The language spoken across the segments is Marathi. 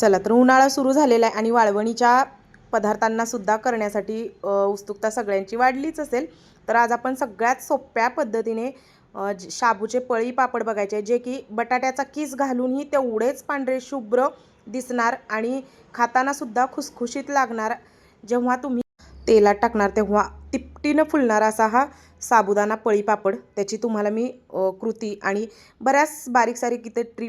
चला तर उन्हाळा सुरू झालेला आहे आणि वाळवणीच्या पदार्थांना सुद्धा करण्यासाठी उत्सुकता सगळ्यांची वाढलीच असेल तर आज आपण सगळ्यात सोप्या पद्धतीने शाबूचे पळी पापड बघायचे जे की बटाट्याचा किस घालूनही तेवढेच पांढरे शुभ्र दिसणार आणि खाताना सुद्धा खुसखुशीत लागणार. जेव्हा तुम्ही तेलात टाकणार तेव्हा तिपटीनं फुलणारा असा हा साबुदाणा पळी पापड. त्याची तुम्हाला मी कृती आणि बऱ्याच बारीक सारीक इथे ट्री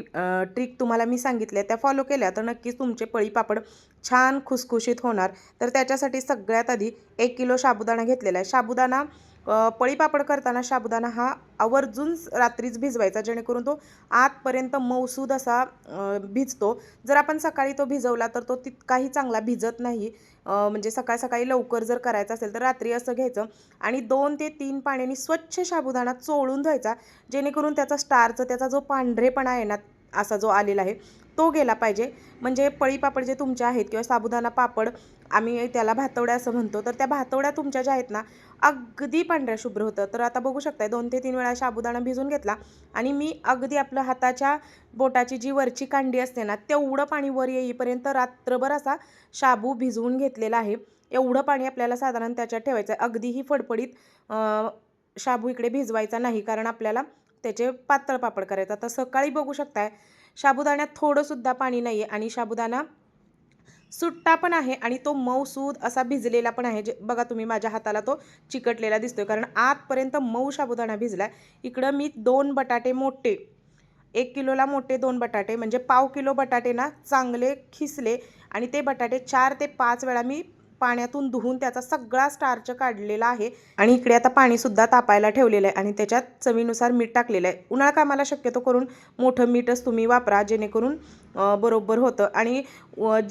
ट्रिक तुम्हाला मी सांगितल्या. त्या फॉलो केल्या तर नक्कीच तुमचे पळी पापड छान खुसखुशीत होणार. तर त्याच्यासाठी सगळ्यात आधी एक किलो साबुदाणा घेतलेला आहे. साबुदाणा पळीपापड करताना साबुदाणा हा आवर्जून रात्रीच भिजवायचा जेणेकरून तो आतपर्यंत मऊसूद असा भिजतो. जर आपण सकाळी तो भिजवला तर तो तितकाही चांगला भिजत नाही. म्हणजे सकाळ सकाळी लवकर जर करायचं असेल तर रात्री असं घ्यायचं. आणि दोन ते तीन पाण्याने स्वच्छ साबुदाणा चोळून धुवायचा जेणेकरून त्याचा स्टारचा त्याचा जो पांढरेपणा आहे ना असा जो आलेला आहे तो गेला पाहिजे. म्हणजे पळी पापड जे तुमचे आहेत किंवा साबुदाणा पापड आम्ही त्याला भातवड्या असं म्हणतो. तर त्या भातवड्या तुमच्या ज्या आहेत ना अगदी पांढऱ्या शुभ्र होतं. तर आता बघू शकताय दोन ते तीन वेळा साबुदाणा भिजून घेतला आणि मी अगदी आपलं हाताच्या बोटाची जी वरची कांडी असते ना तेवढं पाणी वर येईपर्यंत रात्रभर असा शाबू भिजवून घेतलेला आहे. एवढं पाणी आपल्याला साधारण त्याच्यात ठेवायचं आहे अगदीही फडफडीत शाबू इकडे भिजवायचा नाही. कारण आपल्याला त्याचे पातळ पापड करायचं. आता सकाळी बघू शकताय साबुदाण्यात थोडंसुद्धा पाणी नाही आहे आणि साबुदाणा सुट्टा पण आहे आणि तो मऊसूद असा भिजलेला पण आहे. जे बघा तुम्ही माझ्या हाताला तो चिकटलेला दिसतोय. कारण आतपर्यंत मऊ साबुदाणा भिजला इकडं मी दोन बटाटे मोठे एक किलोला मोठे दोन बटाटे म्हणजे पाव किलो बटाटे ना चांगले खिसले आणि ते बटाटे चार ते पाच वेळा मी पाण्यातून धुवून त्याचा सगळा स्टार्च काढलेला आहे. आणि इकडे आता पाणीसुद्धा तापायला ठेवलेलं आहे. आणि त्याच्यात चवीनुसार मीठ टाकलेलं आहे. उन्हाळा कामाला शक्यतो करून मोठं मीठच तुम्ही वापरा जेणेकरून बरोबर होतं. आणि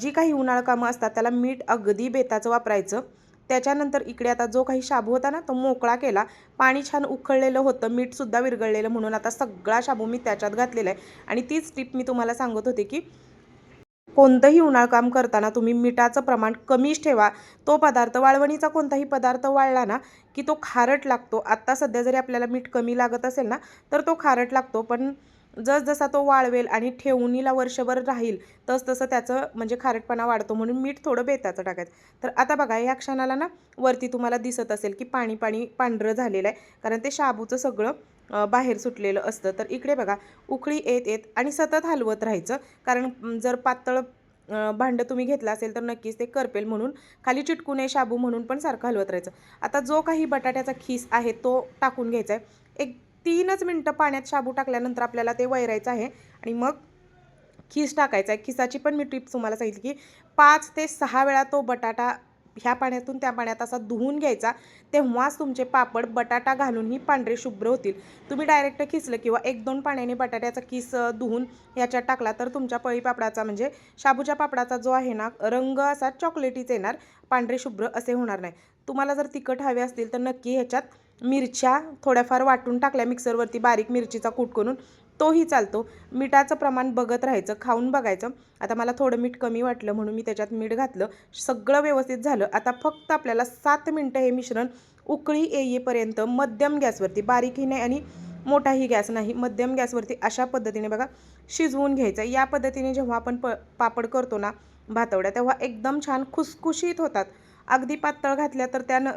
जी काही उन्हाळा कामं असतात त्याला मीठ अगदी बेताचं वापरायचं. त्याच्यानंतर इकडे आता जो काही शाबू होता ना तो मोकळा केला. पाणी छान उकळलेलं होतं. मीठसुद्धा विरघळलेलं म्हणून आता सगळा शाबू मी त्याच्यात घातलेला आहे. आणि तीच टिप मी तुम्हाला सांगत होते की कोणतंही उन्हाळ काम करताना तुम्ही मिठाचं प्रमाण कमीच ठेवा. तो पदार्थ वाळवणीचा कोणताही पदार्थ वाळला ना की तो खारट लागतो. आत्ता सध्या जरी आपल्याला मीठ कमी लागत असेल ना तर तो खारट लागतो. पण जसजसा तो वाळवेल आणि ठेवणीला वर्षभर राहील तस तसं त्याचं म्हणजे खारटपणा वाढतो म्हणून मीठ थोडं बेताचं टाकायचं. तर आता बघा या क्षणाला ना वरती तुम्हाला दिसत असेल की पाणी पाणी पांढरं झालेलं आहे. कारण ते शाबूचं सगळं बाहेर सुटलेलं असतं. तर इकडे बघा उकळी येत येत आणि सतत हलवत राहायचं. कारण जर पातळ भांडं तुम्ही घेतलं असेल तर नक्कीच ते करपेल म्हणून. खाली चिटकू नये शाबू म्हणून पण सारखं हलवत राहायचं. आता जो काही बटाट्याचा खीस आहे तो टाकून घ्यायचा आहे. एक तीनच मिनटं पाण्यात शाबू टाकल्यानंतर आपल्याला ते वैरायचं आहे. आणि मग खीस टाकायचा आहे. खिसाची पण मी टिप्स तुम्हाला सांगितली की पाच ते सहा वेळा तो बटाटा ह्या पाण्यातून त्या पाण्यात असा धुवून घ्यायचा. तेव्हाच तुमचे पापड बटाटा घालूनही पांढरे शुभ्र होतील. तुम्ही डायरेक्ट खिसलं किंवा एक दोन पाण्याने बटाट्याचा किस धुवून याच्यात टाकला तर तुमच्या पळी पापडाचा म्हणजे शाबूच्या पापडाचा जो आहे ना रंग असा चॉकलेटीच येणार पांढरे शुभ्र असे होणार नाही. तुम्हाला जर तिखट हवे असतील तर नक्की ह्याच्यात मिरच्या थोड्याफार वाटून टाकल्या मिक्सरवरती बारीक मिरचीचा कूट करून तोही चालतो. मिठाचं प्रमाण बघत राहायचं खाऊन बघायचं. आता मला थोडं मीठ कमी वाटलं म्हणून मी त्याच्यात मीठ घातलं. सगळं व्यवस्थित झालं. आता फक्त आपल्याला सात मिनटं हे मिश्रण उकळी येईपर्यंत मध्यम गॅसवरती बारीकही नाही आणि मोठाही गॅस नाही मध्यम गॅसवरती अशा पद्धतीने बघा शिजवून घ्यायचं. या पद्धतीने जेव्हा आपण प पापड करतो ना भातवड्या तेव्हा एकदम छान खुसखुशीत होतात. अगदी पातळ घातल्या तर त्यानं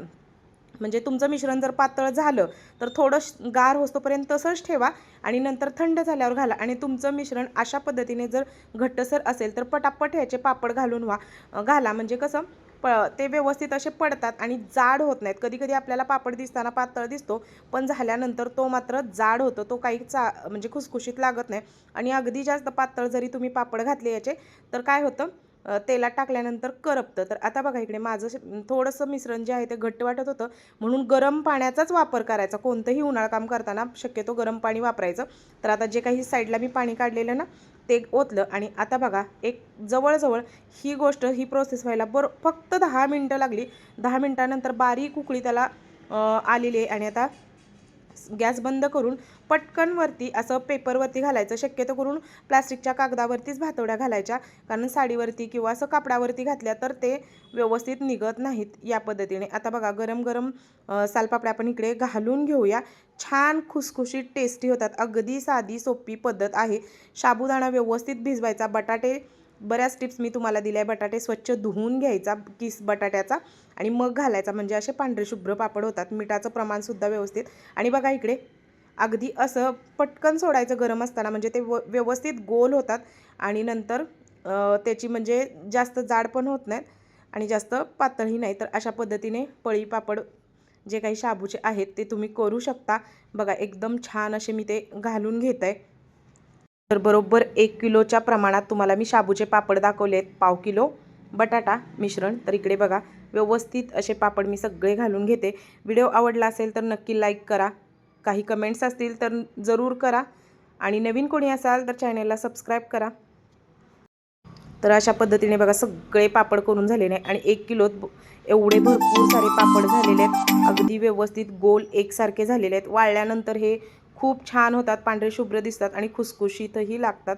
म्हणजे तुमचं मिश्रण जर पातळ झालं तर थोडं गार होतोपर्यंत तसंच ठेवा आणि नंतर थंड झाल्यावर घाला. आणि तुमचं मिश्रण अशा पद्धतीने जर घट्टसर असेल तर पटापट ह्याचे पापड घालून व्हा. घाला. म्हणजे कसं प ते व्यवस्थित असे पडतात आणि जाड होत नाहीत. कधी कधी आपल्याला पापड दिसताना पातळ दिसतो पण झाल्यानंतर तो मात्र जाड होतो. तो काही चा म्हणजे खुसखुशीत लागत नाही. आणि अगदी जास्त पातळ जरी तुम्ही पापड घातले याचे तर काय होतं तेलात टाकल्यानंतर करपतं. तर आता बघा इकडे माझं श- थोडंसं मिश्रण जे आहे ते घट्ट वाटत होतं. म्हणून गरम पाण्याचाच वापर करायचा. कोणतंही उन्हाळ काम करताना शक्यतो गरम पाणी वापरायचं. तर आता जे काही साईडला मी पाणी काढलेलं ना ते ओतलं. आणि आता बघा एक जवळजवळ ही गोष्ट ही प्रोसेस व्हायला बरो फक्त दहा मिनटं लागली. दहा मिनटानंतर बारीक उकळी त्याला आलेली आहे. आणि आता गॅस बंद करून पटकनवरती असं पेपरवरती घालायचं. शक्यतो करून प्लास्टिकच्या कागदावरतीच भातवड्या घालायच्या. कारण साडीवरती किंवा असं कापडावरती घातल्या तर ते व्यवस्थित निघत नाहीत या पद्धतीने. आता बघा गरम गरम सालपापड्या आपण इकडे घालून घेऊया. छान खुसखुशीत टेस्टी होतात. अगदी साधी सोपी पद्धत आहे. साबुदाणा व्यवस्थित भिजवायचा. बटाटे बऱ्याच टिप्स मी तुम्हाला दिल्या आहे. बटाटे स्वच्छ धुवून घ्यायचा किस बटाट्याचा आणि मग घालायचा. म्हणजे असे पांढरे शुभ्र पापड होतात. मिठाचं प्रमाणसुद्धा व्यवस्थित. आणि बघा इकडे अगदी असं पटकन सोडायचं गरम असताना म्हणजे ते व व्यवस्थित गोल होतात. आणि नंतर त्याची म्हणजे जास्त जाड पण होत नाहीत आणि जास्त पातळही नाही. तर अशा पद्धतीने पळी पापड जे काही शाबूचे आहेत ते तुम्ही करू शकता. बघा एकदम छान असे मी ते घालून घेत आहे. तर बरोबर एक किलोच्या प्रमाणात तुम्हाला मी शाबूचे पापड दाखवले आहेत. पाव किलो बटाटा मिश्रण. तर इकडे बघा व्यवस्थित असे पापड मी सगळे घालून घेते. व्हिडिओ आवडला असेल तर नक्की लाईक करा. काही कमेंट्स असतील तर जरूर करा. आणि नवीन कोणी असाल तर चॅनेलला सबस्क्राईब करा. तर अशा पद्धतीने बघा सगळे पापड करून झालेले आहे आणि एक किलोत एवढे भरपूर सारे पापड झालेले आहेत. अगदी व्यवस्थित गोल एकसारखे झालेले आहेत. वाळल्यानंतर हे खूप छान होतात पांढरे शुभ्र दिसतात आणि खुसखुशीतही लागतात.